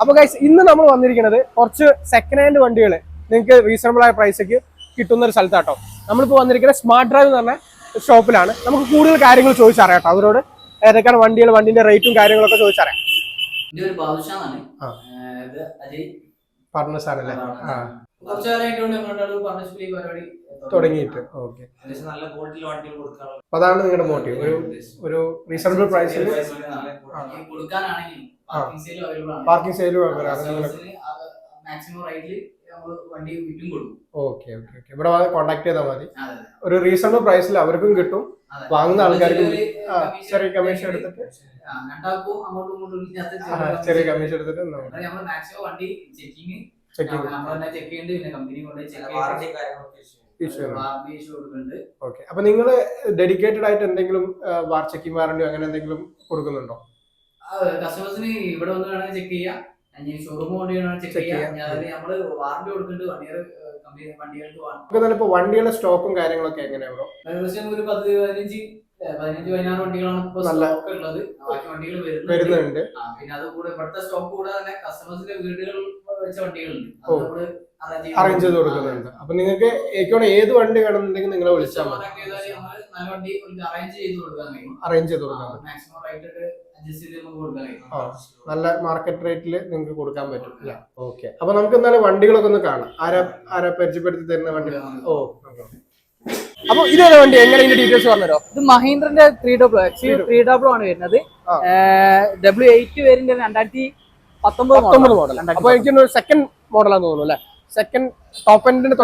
അപ്പൊ ഗൈസ് ഇന്ന് നമ്മൾ വന്നിരിക്കുന്നത് കുറച്ച് സെക്കൻഡ് ഹാൻഡ് വണ്ടികൾ നിങ്ങൾക്ക് റീസണബിൾ ആയ പ്രൈസക്ക് കിട്ടുന്ന ഒരു സ്ഥലത്താട്ടോ. നമ്മളിപ്പോ വന്നിരിക്കുന്നത് സ്മാർട്ട് ഡ്രൈവ് എന്ന് പറഞ്ഞ ഷോപ്പിലാണ് നമുക്ക് കൂടുതൽ കാര്യങ്ങൾ ചോദിച്ചറിയാം കേട്ടോ. അവരോട് ഏതൊക്കെയാണ് വണ്ടികൾ വണ്ടിന്റെ റേറ്റും കാര്യങ്ങളൊക്കെ ചോദിച്ചറിയാം. എന്റെ ഒരു ബാദുഷാന്നാണ്. ഇത് അജയ് പാർട്ണർ സാറല്ലേ ആ. കുറച്ചു കാലമായിട്ട് ഞങ്ങളുടെ പാർട്ണർഷിപ്പിൽ ഈ പരിപാടി തുടങ്ങിയിട്ട്. ഓക്കെ നല്ല ക്വാളിറ്റിയിൽ വണ്ടികൾ കൊടുക്കാനുള്ള അതാണ് നിങ്ങളുടെ മോട്ടീവ് ഒരു ഒരു റീസണബിൾ പ്രൈസിൽ കൊടുക്കാനാണെങ്കിൽ പാർക്കിംഗ് സെയിൽ മാക്സിമം വണ്ടി വിറ്റും കൊടുക്കും. Okay okay okay. ഇവിടെ കോൺടാക്ട് ചെയ്താൽ മതി. ഒരു റീസണബിൾ പ്രൈസിൽ അവർക്കും കിട്ടും. വാങ്ങുന്ന ആൾക്കാർക്ക് ചെറിയ കമ്മീഷൻ എടുത്തിട്ട് ചെറിയ കമ്മീഷൻ എടുത്തിട്ട് വണ്ടി ചെക്കിങ് ഓക്കെ. അപ്പൊ നിങ്ങൾ ഡെഡിക്കേറ്റഡ് ആയിട്ട് എന്തെങ്കിലും വാർ ചെക്കിംഗ് വാറന്റിയോ അങ്ങനെ എന്തെങ്കിലും കൊടുക്കുന്നുണ്ടോ? കസ്റ്റമേഴ്സിന് ഇവിടെ വന്ന് വേണമെങ്കിൽ ചെക്ക് ചെയ്യാം. ഷോറൂം കൊണ്ട് ചെക്ക് ചെയ്യാം. നമ്മൾ വാറന്റി കൊടുക്കുന്നുണ്ട് വൺ ഇയർ വണ്ടികൾക്ക് ഇപ്പൊ സ്റ്റോക്കും കാര്യങ്ങളൊക്കെ എങ്ങനെയാ ബ്രോ ഏകദേശം ഒരു പത്ത് പതിനഞ്ച് പതിനഞ്ച് പതിനാറ് വണ്ടികളാണ് ഇപ്പൊ സ്റ്റോക്ക് ഉള്ളത്. ബാക്കി വണ്ടികൾ വരുന്നുണ്ട്. പിന്നെ അത് കൂടെ ഇവിടുത്തെ സ്റ്റോക്ക് കൂടെ തന്നെ കസ്റ്റമേഴ്സിന്റെ വീടുകൾ വെച്ച വണ്ടികളുണ്ട്. അത് നമ്മൾ അറേഞ്ച് ചെയ്ത് കൊടുക്കുന്നുണ്ട്. അപ്പൊ നിങ്ങൾക്ക് ഏറ്റവും ഏത് വണ്ടി വേണമെന്നുണ്ടെങ്കിൽ നിങ്ങളെ വിളിച്ചാൽ മതി. അറേഞ്ച് ചെയ്ത് കൊടുക്കാൻ നല്ല മാർക്കറ്റ് റേറ്റിൽ നിങ്ങൾക്ക് കൊടുക്കാൻ പറ്റും അല്ലേ? ഓക്കെ അപ്പൊ നമുക്ക് എന്നാലും വണ്ടികളൊക്കെ ഒന്ന് കാണാം. ആരാ ആരാ പരിചയപ്പെടുത്തി തരുന്ന വണ്ടി? ഓ അപ്പൊ ഇതേതാ വണ്ടി? എങ്ങനെ ഇതിന്റെ ഡീറ്റെയിൽസ് പറഞ്ഞുതരോ? ഇത് മഹീന്ദ്രന്റെ three W X three W ആണ് വരുന്നത്. ഡബ്ല്യൂ എയ്റ്റ് വേരിന്റെ രണ്ടായിരത്തി പത്തൊമ്പത് പത്തൊമ്പത് മോഡൽ അപ്പൊ എനിക്ക് സെക്കൻഡ് മോഡലാന്ന് തോന്നുന്നു അല്ലെ? സെക്കൻഡ് ടോപ്പ് എൻഡിന്റെ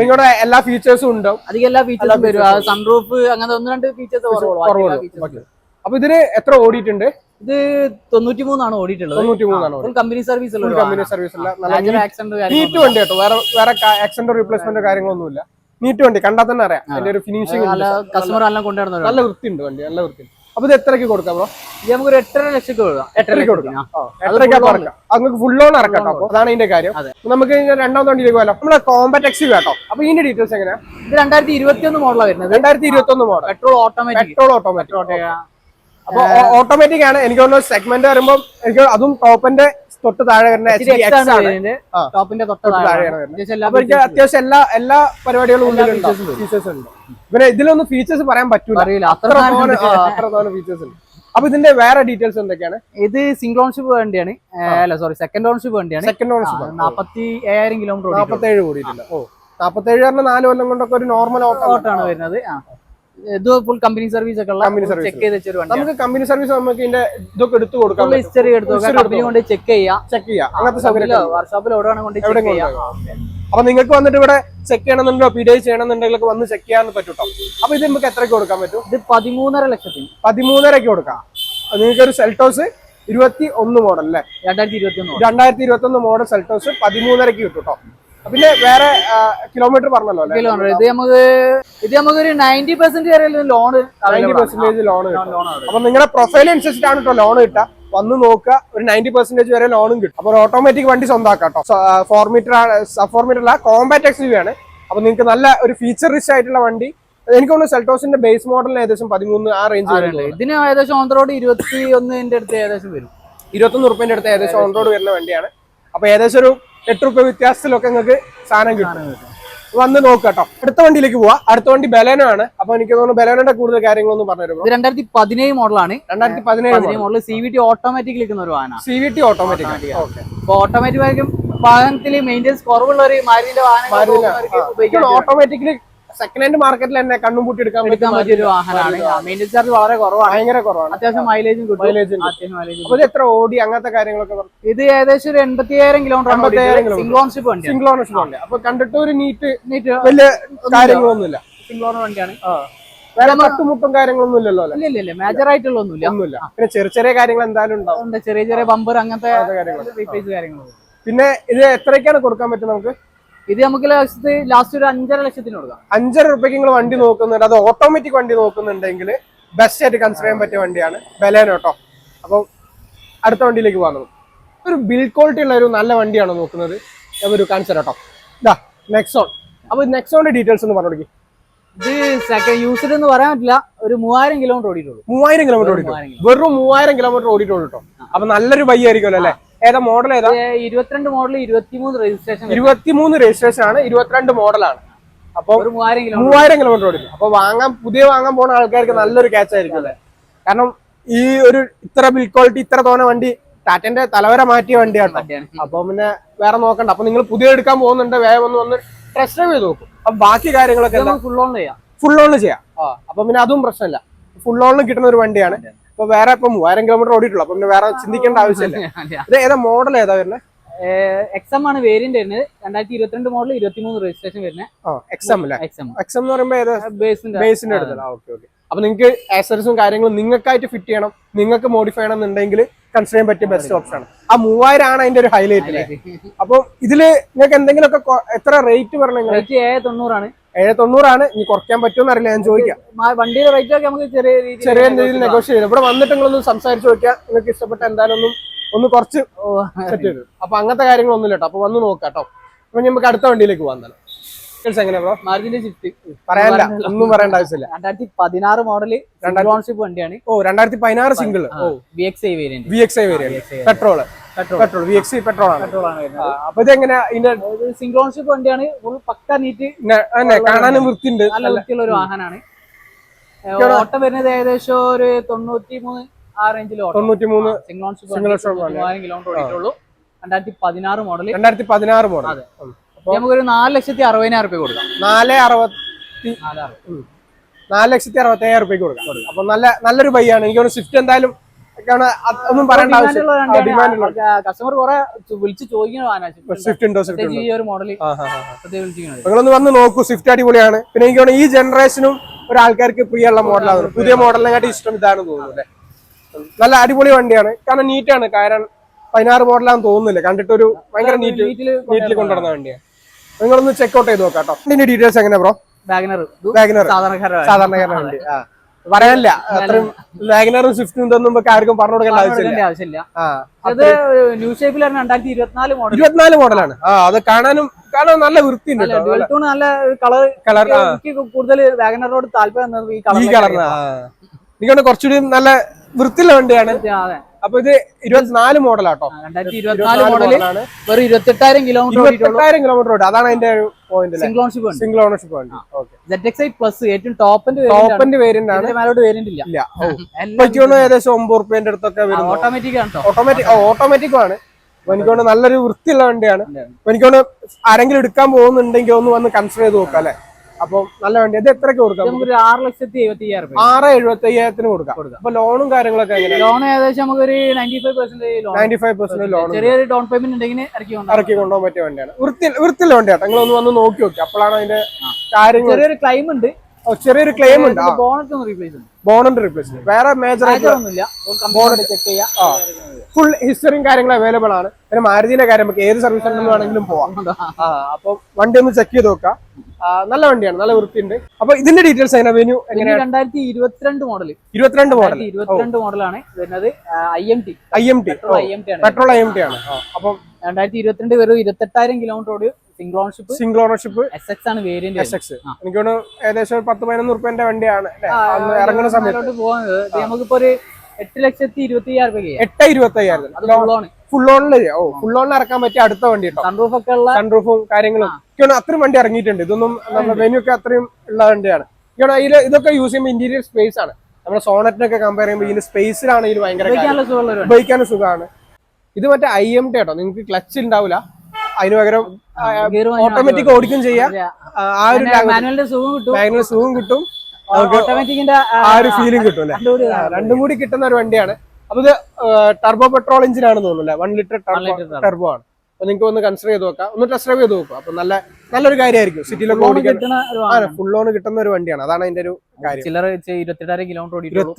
നിങ്ങളുടെ എല്ലാ ഫീച്ചേഴ്സും ഉണ്ടാവും അധികം എല്ലാ ഫീച്ചേഴ്സും വരും. സൺറൂഫ് അങ്ങനെ ഒന്ന് രണ്ട് ഫീച്ചേഴ്സ് അപ്പൊ ഇതിന് എത്ര ഓടിയിട്ടുണ്ട്? ഇത് തൊണ്ണൂറ്റി മൂന്നാണ് ഓടിയിട്ടുള്ളത്. തൊണ്ണൂറ്റി മൂന്നാണ് company service company service neat വണ്ടി കേട്ടോ വേറെ വേറെ ആക്സിഡന്റ് റീപ്ലേസ്മെന്റ് കാര്യങ്ങളൊന്നുമില്ല. നീറ്റ് വണ്ടി. കണ്ടാൽ തന്നെ അറിയാം. അതിന്റെ ഒരു ഫിനിഷിംഗ് കസ്റ്റമർ എല്ലാം കൊണ്ടുവരുന്ന നല്ല വൃത്തിയുണ്ട് വണ്ടി. നല്ല വൃത്തി അപ്പൊ ഇത് എത്രക്ക് കൊടുക്കാം ബ്രോ ഇത് നമുക്ക് ഒരു എട്ടര ലക്ഷത്തിൽ കൊടുക്കാം. അത് നിങ്ങൾക്ക് ഫുൾ ഓൺ ഇറക്കാം കേട്ടോ. അതാണ് ഇതിന്റെ കാര്യം. നമുക്ക് രണ്ടാം രണ്ടാമത്തെ വണ്ടിയിലേക്ക് പോകാം നമ്മളെ കോമ്പാറ്റ് എക്സ് കേട്ടോ. അപ്പൊ ഇതിന്റെ ഡീറ്റെയിൽസ് എങ്ങനെയാ ഇത് രണ്ടായിരത്തി ഇരുപത്തി ഒന്ന് മോഡലാണ് വരുന്നത് രണ്ടായിരത്തി ഇരുപത്തി ഒന്ന് model petrol automatic petrol automatic അപ്പൊ ഓട്ടോമാറ്റിക് ആണ്. എനിക്ക് തോന്നുന്നു സെഗ്മെന്റ് വരുമ്പോൾ എനിക്ക് അതും ടോപ്പിന്റെ തൊട്ട് താഴെ വരുന്ന. ടോപ്പിന്റെ തൊട്ട്. അത്യാവശ്യം എല്ലാ എല്ലാ പരിപാടികളും ഫീച്ചേഴ്സ് ഉണ്ട്. പിന്നെ ഇതിലൊന്നും ഫീച്ചേഴ്സ് പറയാൻ പറ്റൂല. അറിയില്ല. അത്ര അത്ര ഫീച്ചേഴ്സ് ഉണ്ട്. അപ്പൊ ഇതിന്റെ വേറെ ഡീറ്റെയിൽസ് എന്തൊക്കെയാണ്? ഇത് സിംഗിൾ ഓൺഷിപ്പ് വേണ്ടിയാണ്. അല്ല സോറി സെക്കൻഡ് ഓൺഷിപ്പ് വേണ്ടിയാണ്. സെക്കൻഡ് ഓൺഷിപ്പ് നാപ്പത്തി ഏഴായിരം കിലോമീറ്റർ നാപ്പത്തേഴ് കൂടിയിട്ടില്ല ഓ. നാപ്പത്തേഴ് പറഞ്ഞ നാല് കൊല്ലം കൊണ്ടൊക്കെ ഒരു നോർമൽ ഓട്ടോ ആണ് വരുന്നത്. ഇത് ഫുൾ കമ്പനി സർവീസ് ഒക്കെ ഉള്ള. ചെക്ക് ചെയ്ത് വെച്ചൊരു വണ്ടിയാണ്. നമുക്ക് കമ്പനി സർവീസ് നമുക്ക് ഇതിന്റെ ഇതൊക്കെ എടുത്തു കൊടുക്കാൻ ഫുൾ ഹിസ്റ്ററി എടുത്തു കമ്പനി കൊണ്ട് ചെക്ക് ചെയ്യാം. ചെക്ക് ചെയ്യാം. അങ്ങനത്തെ സൗകര്യം വർക്ക്ഷോപ്പിൽ എവിടെ കൊണ്ട് ചെക്ക് ചെയ്യാം. അപ്പൊ നിങ്ങൾക്ക് വന്നിട്ട് ഇവിടെ ചെക്ക് ചെയ്യണമെന്നുണ്ടോ പി ഡി ഐ ചെയ്യണമെന്നുണ്ടെങ്കിലൊക്കെ വന്ന് ചെക്ക് ചെയ്യാൻ പറ്റൂട്ടോ അപ്പൊ ഇത് നമുക്ക് എത്രയ്ക്ക് കൊടുക്കാൻ പറ്റും? ഇത് പതിമൂന്നര ലക്ഷത്തിന്. പതിമൂന്നരക്ക് കൊടുക്കാം. നിങ്ങൾക്ക് ഒരു സെൽട്ടോസ് ഇരുപത്തി ഒന്ന് മോഡൽ അല്ലേ? രണ്ടായിരത്തി ഇരുപത്തി ഒന്ന് രണ്ടായിരത്തി ഇരുപത്തി ഒന്ന് മോഡൽ സെൽട്ടോസ് പതിമൂന്നരക്ക് കിട്ടും കേട്ടോ പിന്നെ വേറെ കിലോമീറ്റർ പറഞ്ഞല്ലോ കിലോമീറ്റർ ഇത് നമുക്ക് ഇത് നമുക്ക് ഒരു നയന്റി പെർസെന്റ് വരെ ലോൺ നയന്റി പെർസെന്റേജ് ലോൺ കിട്ടും. അപ്പൊ നിങ്ങളുടെ പ്രൊഫൈൽ അനുസരിച്ചിട്ടാണ് കേട്ടോ ലോൺ കിട്ടുക. വന്ന് നോക്കുക ഒരു നയന്റി പെർസെന്റേജ് വരെ ലോണും കിട്ടും. അപ്പൊ ഓട്ടോമാറ്റിക് വണ്ടി സ്വന്തമാക്കാം കേട്ടോ ഫോർ മീറ്റർ ഫോർ മീറ്റർ അല്ല കോമ്പാറ്റ് എക്സ് ആണ്. അപ്പൊ നിങ്ങൾക്ക് നല്ല ഒരു ഫീച്ചർ റിച്ച് ആയിട്ടുള്ള വണ്ടി. എനിക്ക് തോന്നുന്നു സെൽട്ടോസിന്റെ ബേസ് മോഡലിന് ഏകദേശം പതിമൂന്ന് ആ റേഞ്ച് ഇതിന് ഏകദേശം ഓൺ റോഡ് ഇരുപത്തി ഒന്നിന്റെ അടുത്ത് ഏകദേശം വരും. ഇരുപത്തൊന്ന് റുപ്യന്റെ അടുത്ത് ഏകദേശം ഓൺ റോഡ് വരുന്ന വണ്ടിയാണ്. അപ്പൊ ഏകദേശം ഒരു എട്ട് റുപ്യ വ്യത്യാസത്തിലൊക്കെ നിങ്ങൾക്ക് സാധനം കിട്ടും. വന്ന് നോക്കുക കേട്ടോ. അടുത്ത വണ്ടിയിലേക്ക് പോവാ. അടുത്ത വണ്ടി ബലേനോ ആണ് അപ്പൊ എനിക്ക് തോന്നുന്നു ബലേനോടെ കൂടുതൽ കാര്യങ്ങളൊന്നും പറഞ്ഞു രണ്ടായിരത്തി പതിനേഴ് മോഡലാണ്. രണ്ടായിരത്തി പതിനേഴ് model. C V T automatic ഇരിക്കുന്ന ഒരു വാഹനമാണ് സി വി ടി ഓട്ടോമാറ്റിക് അപ്പൊ ഓട്ടോമാറ്റിക് വാഹനത്തിൽ മെയിന്റെനൻസ് കുറവുള്ള ഒരു മാരുതിന്റെ വാഹനം ഓട്ടോമാറ്റിക്കലി സെക്കൻഡ് ഹാൻഡ് മാർക്കറ്റിൽ തന്നെ കണ്ണും പൂട്ടി എടുക്കാൻ പറ്റുന്ന പറ്റിയ ഒരു വാഹനമാണ്. മെയിന്റെനൻസ് ചാർജ് വളരെ കുറവാണ്. ഭയങ്കര കുറവാണ്. അത്യാവശ്യം മൈലേജും മൈലേജും ഉണ്ട്. അത്യാവശ്യം എത്ര ഓടി അങ്ങനത്തെ കാര്യങ്ങളൊക്കെ ഇത് ഏകദേശം ഒരു എൺപത്തി അയ്യായിരം കിലോമീറ്റർ 87,000 kilometer. സിംഗിൾ ഓൺഷിപ്പ് വണ്ടിയാണ്. സിംഗിൾ ഓണർഷിപ്പ് ഉണ്ട് അപ്പൊ കണ്ടിട്ട് ഒരു നീറ്റ് നീറ്റ് വലിയ കാര്യങ്ങളൊന്നുമില്ല. സിംഗിൾ ഓണർ വണ്ടിയാണ്. വേറെ തട്ടുമുട്ടും കാര്യങ്ങളൊന്നും ഇല്ലല്ലോ അല്ലെ? ഇല്ല ഇല്ല ഇല്ല. മേജർ ആയിട്ടുള്ള ഒന്നുമില്ല. ഒന്നുമില്ല. പിന്നെ ചെറിയ ചെറിയ കാര്യങ്ങൾ എന്തായാലും ഉണ്ടാവും. ഉണ്ട്. ചെറിയ ചെറിയ ബമ്പർ അങ്ങനത്തെ കാര്യങ്ങൾ കാര്യങ്ങൾ പിന്നെ ഇത് എത്രയ്ക്കാണ് കൊടുക്കാൻ പറ്റും നമുക്ക്? ഇത് നമുക്ക് ലാസ്റ്റ് ലാസ്റ്റ് ഒരു അഞ്ചര ലക്ഷത്തിന് കൊടുക്കാം. അഞ്ചര റുപ്യക്ക് നിങ്ങൾ വണ്ടി നോക്കുന്നുണ്ട്. അത് ഓട്ടോമാറ്റിക് വണ്ടി നോക്കുന്നുണ്ടെങ്കിൽ ബെസ്റ്റ് ആയിട്ട് കൺസിഡർ ചെയ്യാൻ പറ്റിയ വണ്ടിയാണ്. ബലേനോ കേട്ടോ അപ്പം അടുത്ത വണ്ടിയിലേക്ക് പോകാം നമുക്ക്. ഒരു ബിൽഡ് ക്വാളിറ്റി ഉള്ള ഒരു നല്ല വണ്ടിയാണ് നോക്കുന്നത്. ഞാൻ ഒരു കാണിച്ചു തരാം കേട്ടോ ഇതാ നെക്സോൺ അപ്പൊ നെക്സോണിന്റെ ഡീറ്റെയിൽസ് ഒന്ന് പറഞ്ഞു കൊടുക്കി. ഇത് സെക്കൻഡ് യൂസ്ഡ് എന്ന് പറയാൻ പറ്റില്ല. ഒരു മൂവായിരം കിലോമീറ്റർ ഓടിയിട്ടുള്ളൂ. മൂവായിരം കിലോമീറ്റർ ഓടിയിട്ടുള്ളൂ. വെറും മൂവായിരം കിലോമീറ്റർ ഓടിയിട്ടുള്ളൂ കേട്ടോ അപ്പൊ നല്ലൊരു ബൈ ആയിരിക്കുമല്ലോ അല്ലേ? ഏതാ മോഡൽ ഏതാ? ഇരുപത്തിരണ്ട് മോഡൽ ഇരുപത്തിമൂന്ന് രജിസ്ട്രേഷൻ ഇരുപത്തിമൂന്ന് രജിസ്ട്രേഷൻ ആണ് ഇരുപത്തിരണ്ട് മോഡലാണ് അപ്പൊ മൂവായിരം കിലോമീറ്റർ ഓടിക്കും. അപ്പൊ വാങ്ങാൻ പുതിയ വാങ്ങാൻ പോണ ആൾക്കാർക്ക് നല്ലൊരു ക്യാച്ച് ആയിരിക്കും അല്ലേ? കാരണം ഈ ഒരു ഇത്ര ബിൽ ക്വാളിറ്റി ഇത്ര തോന്നെ വണ്ടി ടാറ്റന്റെ തലവര മാറ്റിയ വണ്ടിയാണ് അപ്പൊ പിന്നെ വേറെ നോക്കണ്ട. അപ്പൊ നിങ്ങൾ പുതിയ എടുക്കാൻ പോകുന്നുണ്ട് വേഗം ഒന്ന് വന്ന് ടെസ്റ്റ് ഡ്രൈവ് ചെയ്ത് നോക്കും. അപ്പൊ ബാക്കി കാര്യങ്ങളൊക്കെ ഫുൾ ഓൺ ചെയ്യാം. ഫുൾ ഓണിൽ ചെയ്യാം. അപ്പൊ പിന്നെ അതും പ്രശ്നമില്ല. ഫുൾ ഓണിൽ കിട്ടുന്ന ഒരു വണ്ടിയാണ്. അപ്പൊ വേറെ ഇപ്പൊ മൂവായിരം കിലോമീറ്റർ ഓടിയിട്ടുള്ളൂ. അപ്പൊ പിന്നെ വേറെ ചിന്തിക്കേണ്ട ആവശ്യമില്ല. ഇത് ഏതാ മോഡൽ ഏതാ വരുന്നത് എക്സാം ആണ് വേരിയന്റ് വരുന്നത്. രണ്ടായിരത്തി ഇരുപത്തിരണ്ട് മോഡൽ ഇരുപത്തിമൂന്ന് രജിസ്ട്രേഷൻ വരുന്നത് എക്സാം അല്ലേ? എക്സം എക്സാം എന്ന് പറയുമ്പോൾ ഏതാ? ബേസിന്റെ ബേസിന്റെ അടുത്തല്ല ഓക്കെ ഓക്കെ അപ്പൊ നിങ്ങൾക്ക് ആക്സറീസും കാര്യങ്ങളും നിങ്ങൾക്കായിട്ട് ഫിറ്റ് ചെയ്യണം. നിങ്ങൾക്ക് മോഡിഫൈ ചെയ്യണം എന്നുണ്ടെങ്കിൽ കൺസിഡർ ചെയ്യാൻ പറ്റിയ ബെസ്റ്റ് ഓപ്ഷൻ ആണ്. ആ മൂവായിരം ആണ് അതിന്റെ ഒരു ഹൈലൈറ്റ് അപ്പൊ ഇതിൽ നിങ്ങൾക്ക് എന്തെങ്കിലുമൊക്കെ എത്ര റേറ്റ് പറഞ്ഞു റേറ്റ് ഏഴ് തൊണ്ണൂറാണ്. ഏഴ് തൊണ്ണൂറാണ്. ഇനി കുറയ്ക്കാൻ പറ്റുമെന്ന് അറിയില്ല ഞാൻ ചോദിക്കാം. വണ്ടിയുടെ റേറ്റ് ഒക്കെ നമുക്ക് ചെറിയ രീതിയിൽ ചെറിയ രീതിയിൽ നെഗോഷിയേറ്റ് ചെയ്യാം. ഇവിടെ വന്നിട്ട് നിങ്ങളൊന്ന് സംസാരിച്ച് നോക്കിയാൽ നിങ്ങൾക്ക് ഇഷ്ടപ്പെട്ട എന്തായാലും ഒന്നും കുറച്ച് സെറ്റ് ചെയ്തു അപ്പൊ അങ്ങനത്തെ കാര്യങ്ങളൊന്നും ഇല്ല അപ്പൊ വന്ന് നോക്കാം കേട്ടോ. അപ്പൊ നമുക്ക് അടുത്ത വണ്ടിയിലേക്ക് പോകാൻ എങ്ങനെ ബ്രോ? മാരുതിന്റെ ഷിഫ്റ്റ് പറയാനില്ല ഒന്നും പറയേണ്ട. ആവശ്യമില്ല. രണ്ടായിരത്തി പതിനാറ് മോഡൽ ഓൺഷിപ്പ് വണ്ടിയാണ്. ഓ രണ്ടായിരത്തി പതിനാറ് single oh. B X I variant V X I variant petrol petrol. V X petrol ആണ്. പെട്രോൾ ആണ് വരുന്നത്. അപ്പൊ ഇതെങ്ങനെയാ ഇതിന്റെ സിംഗിൾ ഓൺഷിപ്പ് വണ്ടിയാണ്. ഫുൾ പക്ക നീറ്റ് കാണാനും വൃത്തിയുണ്ട്. നല്ല വൃത്തിയുള്ള ഒരു വാഹനമാണ് ഓട്ടം വരുന്നത് ഏകദേശം ഒരു തൊണ്ണൂറ്റി മൂന്ന് ആ റേഞ്ചിൽ തൊണ്ണൂറ്റി മൂന്ന് സിംഗിൾ ഓൺഷിപ്പ് മൂവായിരം കിലോമീറ്റർ ഓടിയിട്ടുള്ളൂ. രണ്ടായിരത്തി പതിനാറ് മോഡൽ രണ്ടായിരത്തി പതിനാറ് മോഡൽ അതെ. നമുക്കൊരു നാല് ലക്ഷത്തി അറുപതിനായിരം റുപ്യ കൊടുക്കാം. നാല് അറുപത്തി നാല് ലക്ഷത്തി അറുപത്തി അയ്യായിരം റുപ്യക്ക് കൊടുക്കാം. അപ്പൊ നല്ല നല്ലൊരു ബൈയാണ്. എനിക്ക് തോന്നുന്നു സ്വിഫ്റ്റ് എന്തായാലും ഒന്നും പറയേണ്ട ആവശ്യം. കസ്റ്റമർ കുറെ വിളിച്ച് ചോദിക്കണോ ഈ ഒരു മോഡൽ നിങ്ങളൊന്ന് വന്ന് നോക്കൂ സ്വിഫ്റ്റ് അടിപൊളിയാണ്. പിന്നെ എനിക്ക് ഈ ജനറേഷനും ഒരു ആൾക്കാർക്ക് പ്രിയമുള്ള മോഡലാണ് പുതിയ മോഡലിനെക്കാട്ടി ഇഷ്ടം ഇതാണ് തോന്നുന്നത് നല്ല അടിപൊളി വണ്ടിയാണ്. കാരണം നീറ്റാണ് കാരണം പതിനാറ് മോഡലാന്ന് തോന്നുന്നില്ല. കണ്ടിട്ടൊരു ഭയങ്കര നീറ്റ് നീറ്റിൽ കൊണ്ടുവരുന്ന വണ്ടിയാണ്. നിങ്ങളൊന്ന് ചെക്ക്ഔട്ട് ചെയ്ത് നോക്കാം കേട്ടോ ഇതിന്റെ ഡീറ്റെയിൽസ് എങ്ങനെ ബ്രോ വാഗനർ വാഗനർ സാധാരണക്കാരുടെ സാധാരണക്കാരന്റെ വണ്ടി. ആ. പറയാനില്ല അത്രയും വാഗനറും സ്വിഫ്റ്റും ഇതൊന്നും ആർക്കും പറഞ്ഞു കൊടുക്കേണ്ട ആവശ്യമില്ല. അത് ന്യൂ തന്നെ രണ്ടായിരത്തി ഇരുപത്തിനാല് മോഡൽ ഇരുപത്തിനാല് മോഡലാണ്. ആ അത് കാണാനും കാണാൻ നല്ല വൃത്തിയുണ്ട് നല്ല കളർ കളർ കൂടുതൽ വാഗനറോട് താല്പര്യം ഈ കളറിന് എനിക്കാണ് കുറച്ചുകൂടി നല്ല വൃത്തിയുള്ള വണ്ടിയാണ്. അപ്പൊ ഇത് ഇരുപത്തിനാല് മോഡലാട്ടോ രണ്ടായിരത്തി ഇരുപത്തിനാല് മോഡൽ മോഡലാണ് വെറും ഇരുപത്തെട്ടായിരം കിലോമീറ്റർ ഇരുപത്തെട്ടായിരം കിലോമീറ്റർ ഓടി. അതാണ് അതിന്റെ സിംഗിൾ ഉണ്ട്. സിംഗിൾ ഓണർഷിപ്പ് ഉണ്ട്. ഓക്കെ സെറ്റ് എക്സ് പ്ലസ് ഏറ്റവും ടോപ്പിന്റെ ടോപ്പിന്റെ വേരിയന്റ് ആണ്. മേലോട്ട് വേരിയന്റ് ഇല്ല. ഏകദേശം ഒമ്പത് റുപ്യന്റെ അടുത്തൊക്കെ ഓട്ടോമാറ്റിക് ആണ് എനിക്കോണ്ട് ഓട്ടോമാറ്റിക് ഓട്ടോമാറ്റിക് ആണ്. നല്ലൊരു വൃത്തിയുള്ള വണ്ടിയാണ്. എനിക്കോണ്ട് ആരെങ്കിലും എടുക്കാൻ പോകുന്നുണ്ടെങ്കിൽ ഒന്ന് വന്ന് കൺസിഡർ ചെയ്ത് നോക്കാം അല്ലെ? അപ്പൊ നല്ല വണ്ടി. അത് എത്ര കൊടുക്കാം? നമുക്ക് ആറ് ലക്ഷത്തി എഴുപത്തി അയ്യായിരം ആറ് എഴുപത്തി അയ്യായിരത്തിന് കൊടുക്കാം. അപ്പൊ ലോണും കാര്യങ്ങളൊക്കെ എങ്ങനെയാണ്? ലോൺ ഏകദേശം നമുക്കൊരു ninety five percent ninety five percent loan ചെറിയൊരു ഡൗൺ പേയ്മെന്റ് ഉണ്ടെങ്കിൽ ഇറക്കി കൊണ്ടോ ഇറക്കി കൊണ്ടുപോകാൻ പറ്റിയ വണ്ടിയാണ്. വൃത്തി വൃത്തിയുള്ള വണ്ടിയാണ് നിങ്ങളൊന്ന് വന്ന് നോക്കി നോക്കി. അപ്പോഴാണ് അതിന്റെ കാര്യങ്ങൾ ചെറിയൊരു ക്ലെയിം ഉണ്ട്. ചെറിയൊരു ക്ലെയിം ഉണ്ട്. ബോണസ് ബോണറ്റ് ഒന്ന് റീപ്ലേസ് ഉണ്ട്. ബോണന്റ് റീപ്ലേസ്മെന്റ് വേറെ മേജർ ചെക്ക് ചെയ്യാം. ഫുൾ ഹിസ്റ്ററിയും കാര്യങ്ങളും അവൈലബിൾ ആണ്. പിന്നെ മാരുതിയുടെ കാര്യം നമുക്ക് ഏത് സർവീസ് സെന്ററിൽ വേണമെങ്കിലും പോവാം. അപ്പൊ വണ്ടി ഒന്ന് ചെക്ക് ചെയ്ത് നോക്കാം. നല്ല വണ്ടിയാണ്. നല്ല വൃത്തിയുണ്ട്. അപ്പൊ ഇതിന്റെ ഡീറ്റെയിൽസ് എങ്ങനെ? വെന്യൂ എങ്ങനെയാണ്? രണ്ടായിരത്തി ഇരുപത്തിരണ്ട് മോഡൽ ഇരുപത്തിരണ്ട് മോഡൽ ഇരുപത്തിരണ്ട് മോഡലാണ് വരുന്നത് I M T I M T petrol I M T ആണ്. പെട്രോൾ ഐ എം ടി ആണ്. അപ്പം രണ്ടായിരത്തി ഇരുപത്തിരണ്ട് വെറും ഇരുപത്തെട്ടായിരം കിലോമീറ്റർ ഓടി single ownership single ownership S X ആണ് വേരിയന്റ് എസ് എക്സ് എനിക്ക് തോന്നുന്നു ഏകദേശം പത്ത് പതിനൊന്ന് റുപ്യന്റെ വണ്ടിയാണ് ഇറങ്ങുന്ന സമയത്ത്. പോകുന്നത് നമുക്കിപ്പോ ഒരു എട്ട് ലക്ഷത്തി ഇരുപത്തി അയ്യായിരം രൂപ എട്ട് ഇരുപത്തി അയ്യായിരം. ഫുൾ ഓണിൽ ഓ ഫുൾ ഓണിൽ ഇറക്കാൻ പറ്റിയ അടുത്ത വണ്ടി സൺറൂഫ് ഒക്കെ ഉള്ള സൺറൂഫും കാര്യങ്ങളും. അത്രയും വണ്ടി ഇറങ്ങിയിട്ടുണ്ട്. ഇതൊന്നും നമ്മുടെ വെന്യൂ ഒക്കെ അത്രയും ഉള്ള വണ്ടിയാണ്. ഇതൊക്കെ യൂസ് ചെയ്യുമ്പോൾ ഇന്റീരിയർ സ്പേസ് ആണ്. നമ്മുടെ സോണറ്റിനൊക്കെ കമ്പയർ ചെയ്യുമ്പോൾ ഇതിന് സ്പേസിലാണെങ്കിലും ഇതിൽ ഭയങ്കര. ഉപയോഗിക്കാനും സുഖമാണ്. ഇത് മറ്റേ ഐ എം ടി കേട്ടോ നിങ്ങൾക്ക് ക്ലച്ച് ഉണ്ടാവില്ല അതിന് പകരം ഓട്ടോമാറ്റിക് ഓടിക്കും ചെയ്യാം. ആ, ഒരു മാനുവൽ സുഖം കിട്ടും. ഓട്ടോമാറ്റിക്കിന്റെ ആ ഒരു ഫീലും കിട്ടും അല്ലേ? രണ്ടും കൂടി കിട്ടുന്ന ഒരു വണ്ടിയാണ്. അപ്പൊ ഇത് ടർബോ പെട്രോൾ എഞ്ചിൻ ആണ് തോന്നുന്നു വൺ ലിറ്റർ ടർബോ ആണ്. അപ്പൊ നിങ്ങൾക്ക് ഒന്ന് കൺസിഡർ ചെയ്ത് നോക്കാം. ഒന്ന് ടെസ്റ്റ് ഡ്രൈവ് ചെയ്ത് നോക്കാം അപ്പൊ നല്ല നല്ലൊരു കാര്യമായിരിക്കും. സിറ്റിയിലൊക്കെ ഓടിക്കാൻ ഫുൾ ഓൺ കിട്ടുന്ന ഒരു വണ്ടിയാണ്. അതാണ് അതിന്റെ ഒരു കാര്യം. വെച്ച് ഇരുപത്തെട്ടായിരം കിലോമീറ്റർ ഓടിയിട്ടുള്ളൂ.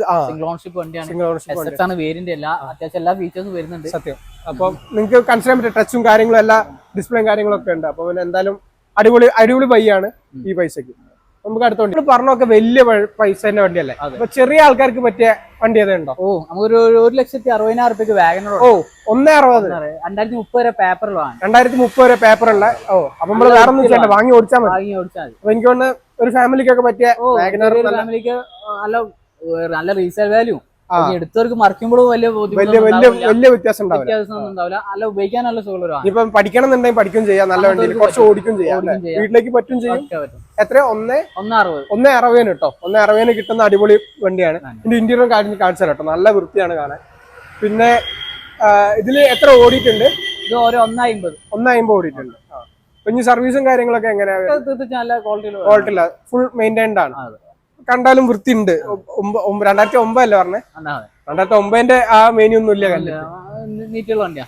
ഓൺഷിപ്പ് വണ്ടിയാണ്. വേരിന്റെ എല്ലാ അത്യാവശ്യം എല്ലാ ഫീച്ചേഴ്സും വരുന്നുണ്ട്. സത്യം. അപ്പൊ നിങ്ങൾക്ക് കൺസിഡർ ചെയ്യാൻ പറ്റും ടച്ചും കാര്യങ്ങളും എല്ലാ ഡിസ്പ്ലേയും കാര്യങ്ങളൊക്കെ ഉണ്ട്. അപ്പൊ പിന്നെ എന്തായാലും അടിപൊളി അടിപൊളി പയ്യാണ് ഈ പൈസക്ക്. നമുക്ക് അടുത്ത വണ്ടി. പറഞ്ഞൊക്കെ വലിയ പൈസ പൈസന്റെ വണ്ടിയല്ലേ. അപ്പൊ ചെറിയ ആൾക്കാർക്ക് പറ്റിയ വണ്ടി ഏതുണ്ടോ ഓ നമുക്കൊരു ഒരു- ലക്ഷത്തി അറുപതിനായിരം റുപ്യക്ക് വാഗനോ ഓ ഒന്നേ അറുപത്. രണ്ടായിരത്തി മുപ്പത് വരെ പേപ്പറിലാണ് രണ്ടായിരത്തി മുപ്പത് വരെ പേപ്പറുള്ള ഓ അപ്പൊ നമ്മൾ വേറെ ഒന്നും ചെയ്യണ്ട വാങ്ങി ഓടിച്ചാൽ മതി. വാങ്ങി ഓടിച്ചാൽ മതി. അപ്പൊ എനിക്ക് തോന്നുന്നു ഒരു ഫാമിലിക്കൊക്കെ പറ്റിയ നല്ല- ഫാമിലിക്ക് നല്ല നല്ല റീസെയിൽ വാല്യൂ. എടുത്തവർക്ക് മറിക്കുമ്പോഴും വലിയ വലിയ വലിയ. വലിയ വ്യത്യാസം ഉണ്ടാവില്ല. നല്ല ഉപയോഗിക്കാൻ നല്ല ഒരു വാഹനം പഠിക്കണം എന്നുണ്ടെങ്കിൽ പഠിക്കും ചെയ്യാം. നല്ല വണ്ടിയിൽ കുറച്ച് ഓടിക്കും ചെയ്യാം. അല്ലേ? വീട്ടിലേക്ക് പറ്റും ചെയ്യും. എത്ര? ഒന്നേ? ഒന്ന് അറുപത്. ഒന്നേ അറുപതിന് കേട്ടോ. ഒന്നേ അറുപതിന് കിട്ടുന്ന അടിപൊളി വണ്ടിയാണ്. ഇതിന്റെ ഇന്റീരിയർ കാര്യം കാണിച്ചു കേട്ടോ. നല്ല വൃത്തിയാണ് കാണാൻ. പിന്നെ ഇതിൽ എത്ര ഓടിയിട്ടുണ്ട്? ഇത് ഓരോ ഒന്ന് അമ്പത്. ഒന്ന് അമ്പത് ഓടിയിട്ടുണ്ട്. ഇനി സർവീസും കാര്യങ്ങളൊക്കെ എങ്ങനെയാ? തീർച്ചയായും നല്ല ക്വാളിറ്റിയിൽ ക്വാളിറ്റി ഫുൾ മെയിന്റൈൻഡ് ആണ്. കണ്ടാലും വൃത്തി ഉണ്ട് രണ്ടായിരത്തി ഒമ്പതല്ലേ പറഞ്ഞേ? രണ്ടായിരത്തി ഒമ്പതിന്റെ ആ മെനു ഒന്നും ഇല്ല കല്ല് നീറ്റുള്ള വണ്ടിയാ.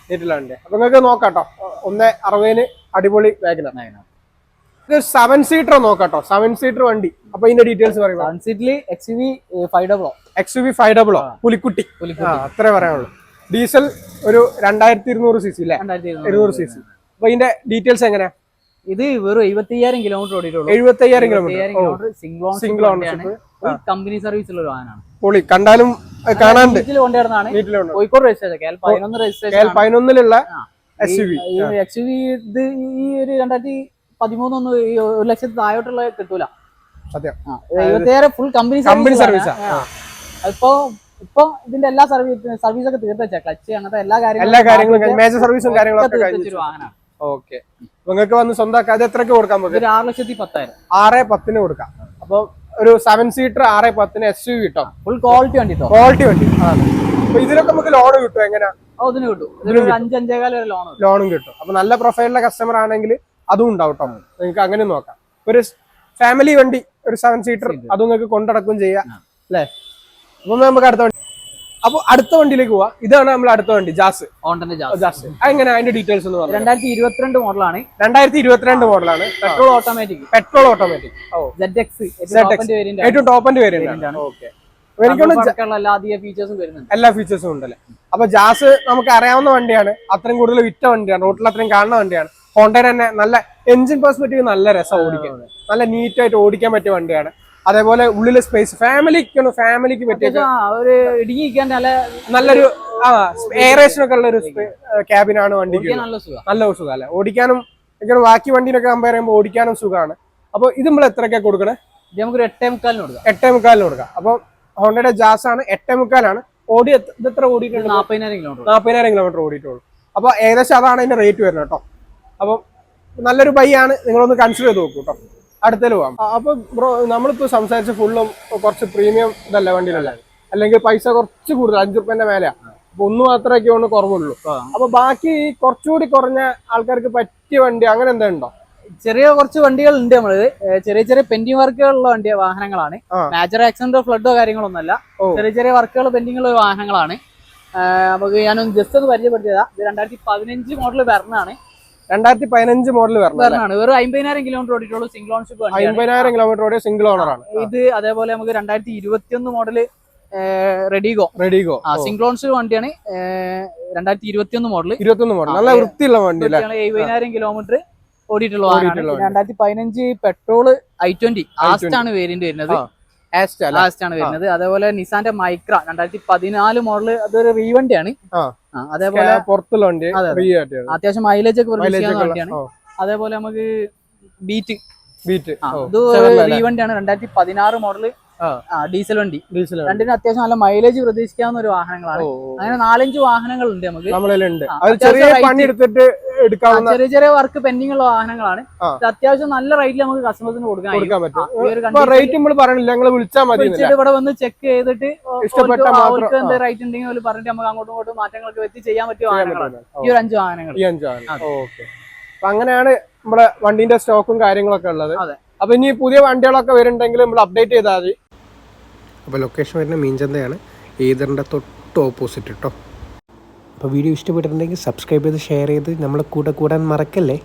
അപ്പൊ നിങ്ങൾക്ക് നോക്കാട്ടോ. ഒന്ന് അറുപതിന് അടിപൊളി വാഗന ഇത് സെവൻ സീറ്റർ നോക്കാട്ടോ. സെവൻ സീറ്റർ വണ്ടി. അപ്പൊ ഇതിന്റെ ഡീറ്റെയിൽസ് പറയുക. Seven X V five double o X U V five double o പുലിക്കുട്ടി. അത്രേ പറയാനുള്ളൂ. ഡീസൽ ഒരു രണ്ടായിരത്തി ഇരുന്നൂറ് സി സി അല്ലേ ഇരുന്നൂറ് സി സി അപ്പൊ ഇതിന്റെ ഡീറ്റെയിൽസ് എങ്ങനെയാ? ഇത് വെറും എഴുപത്തി അയ്യായിരം കിലോമീറ്റർ ഓടിയിട്ടുള്ളൂ എഴുപത്തി കിലോമീറ്റർ സിംഗിൾ സിംഗിൾ വണ്ടിയാണ് ഓണർഷിപ്പ് കമ്പനി സർവീസ് ഉള്ള ഒരു വാഹനമാണ് പൊളി കണ്ടാലും കാണാണ്ട്. കൊണ്ടുവരുന്നതാണ്. കോഴിക്കോട് രജിസ്ട്രേഷൻ പതിനൊന്ന് registration പതിനൊന്നിലുള്ള S U V X U V ഇത് ഈ ഒരു രണ്ടായിരത്തി പതിമൂന്നൊന്നും ഈ ഒരു ലക്ഷത്തി താഴോട്ടുള്ള കിട്ടൂല. സത്യം. എഴുപത്തിയേറെ ഫുൾ കമ്പനി കമ്പനി സർവീസാ അതിപ്പോ ഇപ്പൊ ഇതിന്റെ എല്ലാ സർവീസ് സർവീസൊക്കെ തീർത്ത് ക്ലച്ച് അങ്ങനത്തെ എല്ലാ കാര്യങ്ങളും എല്ലാ കാര്യങ്ങളും മേജർ സർവീസും കാര്യങ്ങളൊക്കെ വാഹനമാണ് ഓക്കെ. നിങ്ങൾക്ക് വന്ന് സ്വന്തമാക്കാം അത് എത്രക്ക് കൊടുക്കാൻ പറ്റും? ആറ് ലക്ഷത്തി പത്തായിരം. ആറ് പത്തിന് കൊടുക്കാം. അപ്പൊ ഒരു സെവൻ സീറ്റർ ആറ് പത്തിന് എസ് യു കിട്ടും. ഫുൾ ക്വാളിറ്റി വണ്ടി ക്വാളിറ്റി വണ്ടി. അപ്പൊ ഇതിലൊക്കെ നമുക്ക് ലോൺ കിട്ടും. എങ്ങനെ? ഓ ഇതിന് കിട്ടും. ഇതിനൊരു അഞ്ച് അഞ്ചേകാലം വരെ ലോൺ ലോണും കിട്ടും. അപ്പൊ നല്ല പ്രൊഫൈലിലെ കസ്റ്റമർ ആണെങ്കിൽ അതും ഉണ്ടാവും കേട്ടോ നിങ്ങൾക്ക് അങ്ങനെ നോക്കാം. ഒരു ഫാമിലി വണ്ടി ഒരു സെവൻ സീറ്റർ അതും നിങ്ങൾക്ക് കൊണ്ടടക്കും ചെയ്യാം. അല്ലേ? അപ്പൊ നമുക്ക് അടുത്ത അപ്പൊ അടുത്ത വണ്ടിയിലേക്ക് പോവാ. ഇതാണ് നമ്മൾ അടുത്ത വണ്ടി ജാസ്. ഓണ്ടന്റെ ജാസ്. എങ്ങനെ? അതിന്റെ ഡീറ്റെയിൽസ് ഒന്ന് പറഞ്ഞു രണ്ടായിരത്തി ഇരുപത്തിരണ്ട് മോഡലാണ്. രണ്ടായിരത്തി ഇരുപത്തിരണ്ട് മോഡലാണ്. Petrol automatic petrol automatic. Variant ഏറ്റവും ടോപ്പിന്റെ പേര് ഓക്കെ എനിക്ക് എല്ലാ ഫീച്ചേഴ്സും വരുന്നുണ്ട്. എല്ലാ ഫീച്ചേഴ്സും ഉണ്ടല്ലേ? അപ്പൊ ജാസ് നമുക്ക് അറിയാവുന്ന വണ്ടിയാണ്. അത്രയും കൂടുതൽ വിറ്റ വണ്ടിയാണ്. റോട്ടിൽ അത്രയും കാണുന്ന വണ്ടിയാണ്. ഹോണ്ടയുടെ തന്നെ നല്ല എഞ്ചിൻ പെർസ്പെക്റ്റീവ് നല്ല രസം ഓടിക്കാൻ. നല്ല നീറ്റ് ആയിട്ട് ഓടിക്കാൻ പറ്റിയ വണ്ടിയാണ്. അതേപോലെ ഉള്ളിലെ സ്പേസ് ഫാമിലിക്കാണ് ഫാമിലിക്ക് പറ്റിയ ഒരു നല്ല നല്ലൊരു ആ എയറേഷൻ ഒക്കെ ഉള്ള ഒരു ക്യാബിനാണ് വണ്ടിക്ക് നല്ല സുഖം. അല്ലെ? ഓടിക്കാനും ബാക്കി വണ്ടിനൊക്കെ കമ്പയർ ചെയ്യുമ്പോൾ ഓടിക്കാനും സുഖമാണ് അപ്പൊ ഇത് നമ്മൾ എത്രയൊക്കെ കൊടുക്കണേ? നമുക്കൊരു എട്ടേ മുക്കാലിന് കൊടുക്കാം. എട്ടേ മുക്കാലിന് കൊടുക്കാം. അപ്പൊ ഹോണ്ടയുടെ ജാസ് ആണ് എട്ടേ മുക്കാലാണ്. ഓടി ഇത് എത്ര ഓടിയിട്ടുണ്ട്? നാപ്പതിനായിരം കിലോമീറ്റർ നാൽപ്പതിനായിരം കിലോമീറ്റർ ഓടിയിട്ടുള്ളൂ. അപ്പൊ ഏകദേശം അതാണ് അതിന്റെ റേറ്റ് വരുന്നത് കേട്ടോ. അപ്പം നല്ലൊരു ബൈ ആണ്. നിങ്ങളൊന്ന് കൺസിഡർ ചെയ്ത് നോക്കൂ കേട്ടോ. അടുത്തേൽ പോവാം. അപ്പൊ ബ്രോ നമ്മളിപ്പോ സംസാരിച്ച ഫുള്ളും കുറച്ച് പ്രീമിയം ഇതല്ല വണ്ടിയിലല്ല? അല്ലെങ്കിൽ പൈസ കുറച്ച് കൂടുതൽ അഞ്ചു റുപ്യന്റെ മേലെയാ. അപ്പൊ ഒന്ന് മാത്രമേ ഒന്ന് കുറവുള്ളൂ. അപ്പൊ ബാക്കി കുറച്ചുകൂടി കുറഞ്ഞ ആൾക്കാർക്ക് പറ്റിയ വണ്ടി അങ്ങനെ എന്താ ഉണ്ടോ? ചെറിയ കുറച്ച് വണ്ടികൾ ഉണ്ട് നമ്മൾ ചെറിയ ചെറിയ പെൻഡിങ് വർക്കുകളുള്ള വണ്ടിയ വാഹനങ്ങളാണ്. മേജർ ആക്സിഡന്റോ ഫ്ലഡോ കാര്യങ്ങളൊന്നുമല്ല. ചെറിയ ചെറിയ വർക്കുകൾ പെൻഡിങ് ഉള്ള വാഹനങ്ങളാണ്. നമുക്ക് ഞാനൊന്ന് ജസ്റ്റ് ഒന്ന് പരിചയപ്പെടുത്തിയതാ. ഇത് രണ്ടായിരത്തി പതിനഞ്ച് മോഡൽ വരണാണ് രണ്ടായിരത്തി പതിനഞ്ച് മോഡൽ വരണം വെറും അമ്പതിനായിരം കിലോമീറ്റർ ഓടിയിട്ടുള്ളൂ സിംഗിൾ വണ്ടിയാണ് അമ്പതിനായിരം കിലോമീറ്റർ ഓടിയ സിംഗിൾ ഓണർ ആണ്. ഇത് അതേപോലെ നമുക്ക് രണ്ടായിരത്തി ഇരുപത്തിയൊന്ന് model Redigo Redigo single ons വണ്ടിയാണ്. രണ്ടായിരത്തി ഇരുപത്തിയൊന്ന് മോഡൽ ഇരുപത്തിയൊന്ന് മോഡൽ നല്ല വൃത്തിയുള്ള വണ്ടി എഴുപതിനായിരം കിലോമീറ്റർ ഓടിയിട്ടുള്ള രണ്ടായിരത്തി പതിനഞ്ച് പെട്രോൾ ഐ ട്വന്റി ആസ്റ്റ് ആണ് വേരിയന്റ് വരുന്നത്. ലാസ്റ്റ് ആണ് വരുന്നത്. അതേപോലെ നിസാന്റെ മൈക്ര രണ്ടായിരത്തി പതിനാല് മോഡൽ അതൊരു റീവണ്ടിയാണ്. ആ. അതേപോലെ പുറത്തുള്ള വണ്ടി അത്യാവശ്യം മൈലേജ് ഒക്കെ വണ്ടിയാണ്. അതേപോലെ നമുക്ക് ബീറ്റ് ബീറ്റ് ഇത് റീവണ്ടിയാണ്. രണ്ടായിരത്തി പതിനാറ് മോഡൽ ആ. ഡീസൽ വണ്ടി. ഡീസൽ രണ്ടിനും അത്യാവശ്യം നല്ല മൈലേജ് പ്രതീക്ഷിക്കാവുന്ന ഒരു വാഹനങ്ങളാണ്. അങ്ങനെ നാലഞ്ച് വാഹനങ്ങൾ ഉണ്ട്. നമുക്ക് ചെറിയ പണി എടുത്തിട്ട് ആ, എടുക്കാവുന്ന ചെറിയ ചെറിയ വർക്ക് പെൻഡിങ് ഉള്ള വാഹനങ്ങളാണ്. അത്യാവശ്യം നല്ല റേറ്റിൽ നമുക്ക് കസ്റ്റമേഴ്സിന് കൊടുക്കാൻ പറ്റും. റേറ്റ് നമ്മൾ പറയണില്ല ഞങ്ങൾ വിളിച്ചാൽ മതി? വിളിച്ചിട്ട് ഇവിടെ വന്ന് ചെക്ക് ചെയ്തിട്ട് ഇഷ്ടപ്പെട്ട അവർക്ക് എന്ത് റേറ്റ് ഉണ്ടെങ്കിൽ അവർ പറഞ്ഞിട്ട് നമുക്ക് അങ്ങോട്ടും ഇങ്ങോട്ടും മാറ്റങ്ങളൊക്കെ വെച്ച് ചെയ്യാൻ പറ്റിയ വാഹനങ്ങളാണ്. പറ്റും. ഈ ഒരു അഞ്ച് വാഹനങ്ങൾ. ഈ അഞ്ച് അതെ. ഓക്കെ. അപ്പൊ അങ്ങനെയാണ് നമ്മുടെ വണ്ടിന്റെ സ്റ്റോക്കും കാര്യങ്ങളൊക്കെ ഉള്ളത്. അപ്പൊ ഇനി പുതിയ വണ്ടികളൊക്കെ വരുന്നുണ്ടെങ്കിൽ നമ്മൾ അപ്ഡേറ്റ് ചെയ്താൽ മതി. അപ്പോൾ ലൊക്കേഷൻ വരുന്ന മീൻചന്തയാണ് ഏതറിന്റെ തൊട്ട് ഓപ്പോസിറ്റ് കേട്ടോ അപ്പോൾ വീഡിയോ ഇഷ്ടപ്പെട്ടിട്ടുണ്ടെങ്കിൽ സബ്സ്ക്രൈബ് ചെയ്ത് ഷെയർ ചെയ്ത്. നമ്മളെ കൂടെ കൂടാൻ മറക്കല്ലേ?